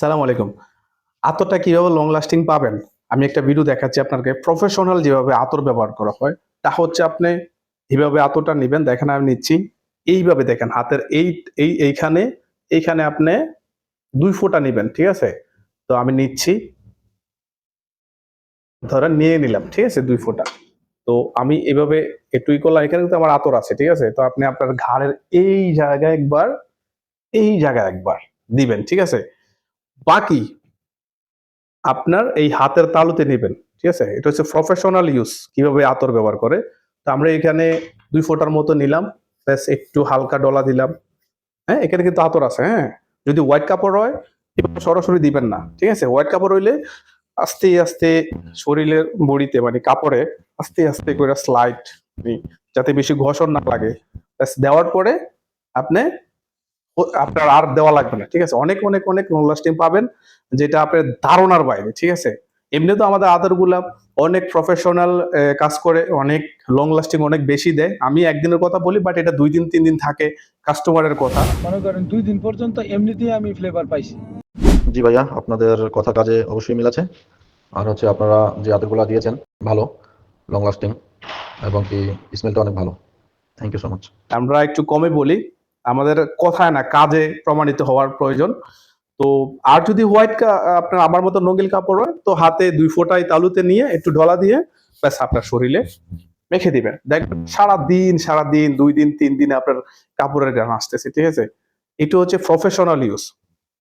সালাম আলাইকুম। আতরটা কীভাবে লং লাস্টিং পাবেন? আমি একটা ভিডিও দেখাচ্ছি আপনাকে। প্রফেশনাল যেভাবে আতর ব্যবহার করা হয়, তা হচ্ছে আপনি এইভাবে আতরটা নেবেন। দেখেন, আমি নিচ্ছি। এইভাবে দেখেন, হাতের এই এই, এইখানে এইখানে আপনি দুই ফোঁটা নেবেন, ঠিক আছে? তো আমি নিচ্ছি। ধরেন, নিয়ে নিলাম, ঠিক আছে, দুই ফোঁটা। তো আমি এভাবে একটুই করলাম, এখানে কিন্তু আমার আতর আছে, ঠিক আছে? তো আপনি আপনার ঘাড়ের এই জায়গায় একবার, এই জায়গায় একবার দিবেন, ঠিক আছে? বাকি আপনার এই হাতের তালুতে নেবেন, ঠিক আছে? এটা হচ্ছে প্রফেশনাল ইউজ কীভাবে আতর ব্যবহার করে। তো আমরা এখানে দুই ফোঁটার মতো নিলাম, ব্যাস একটু হালকা ডলা দিলাম। হ্যাঁ এখানে কিন্তু আতর আছে হ্যাঁ? যদি হোয়াইট কাপড় হয়, সরাসরি দিবেন না, ঠিক আছে? হোয়াইট কাপড় হইলে আস্তে আস্তে শরীরের বড়িতে মানে কাপড়ে আস্তে আস্তে করে স্লাইড যাতে বেশি ঘষণ না লাগে। দেওয়ার পরে আপনি আপনার আর দেওয়া লাগবে না ঠিক আছে? অনেক অনেক অনেক লং লাস্টিং পাবেন যেটা আপনার ধারণার বাইরে ঠিক আছে? এমনি তো আমাদের আদারগুলা অনেক প্রফেশনাল কাজ করে অনেক লং লাস্টিং অনেক বেশি দেয়। আমি একদিনের কথা বলি বাট এটা দুই দিন তিন দিন থাকে কাস্টমারের কথা। মনে করেন দুই দিন পর্যন্ত এমনিতেই আমি ফ্লেভার পাইছি। জি ভাইয়া আপনাদের কথা কাজে অবশ্যই মিল আছে। আর হচ্ছে আপনারা যে আদরগুলো দিয়েছেন ভালো লং লাস্টিং এবং কি স্মেলটা অনেক ভালো। থ্যাংক ইউ সো মাচ আমরা একটু কমে বলি আমাদের কথায় না, কাজে প্রমাণিত হওয়ার প্রয়োজন। তো আর যদি হোয়াইট আপনার আমার মতো নঙ্গিল কাপড় হয়, তো হাতে দুই ফোটাই তালুতে নিয়ে একটু ঢলা দিয়ে ব্যাস আপনার শরীরে মেখে দিবেন। দেখবেন সারা দিন সারা দিন দুই দিন, তিন দিন আপনার কাপড়ের গান আসতেছে, ঠিক আছে? এটা হচ্ছে প্রফেশনাল ইউজ